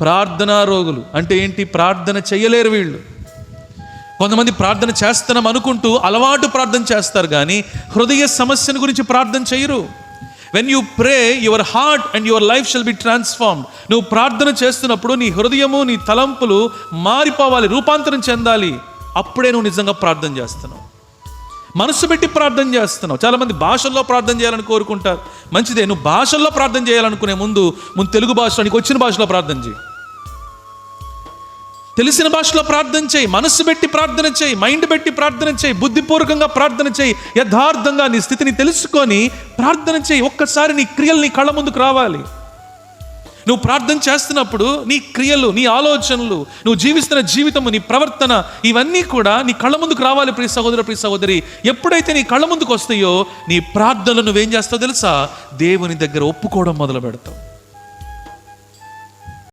ప్రార్థనా రోగులు అంటే ఏంటి? ప్రార్థన చేయలేరు వీళ్ళు. కొంతమంది ప్రార్థన చేస్తున్నాం అనుకుంటూ అలవాటు ప్రార్థన చేస్తారు కానీ హృదయ సమస్యను గురించి ప్రార్థన చేయరు. When you pray your heart and your life shall be transform నువ్వు ప్రార్థన చేస్తున్నప్పుడు నీ హృదయము నీ తలంపులు మారిపోవాలి రూపాంతరం చెందాలి. అప్పుడే నువ్వు నిజంగా ప్రార్థన చేస్తున్నావు. మనసు పెట్టి ప్రార్థన చేస్తున్నావు. చాలామంది భాషల్లో ప్రార్థన చేయాలని కోరుకుంటారు. మంచిదే నువ్వు భాషల్లో ప్రార్థన చేయాలనుకునే ముందు ముందు తెలుగు భాషలో నీకు వచ్చిన భాషలో ప్రార్థన చేయి. తెలిసిన భాషలో ప్రార్థన చేయి మనస్సు పెట్టి ప్రార్థన చేయి మైండ్ పెట్టి ప్రార్థన చేయి బుద్ధిపూర్వకంగా ప్రార్థన చేయి యథార్థంగా నీ స్థితిని తెలుసుకొని ప్రార్థన చేయి. ఒక్కసారి నీ క్రియలు నీ కళ్ళ ముందుకు రావాలి. నువ్వు ప్రార్థన చేస్తున్నప్పుడు నీ క్రియలు నీ ఆలోచనలు నువ్వు జీవిస్తున్న జీవితము నీ ప్రవర్తన ఇవన్నీ కూడా నీ కళ్ళ ముందుకు రావాలి ప్రియ సహోదరు ప్రియ సహోదరి. ఎప్పుడైతే నీ కళ్ళ ముందుకు వస్తాయో నీ ప్రార్థనలు నువ్వేం చేస్తావు తెలుసా? దేవుని దగ్గర ఒప్పుకోవడం మొదలు పెడతావు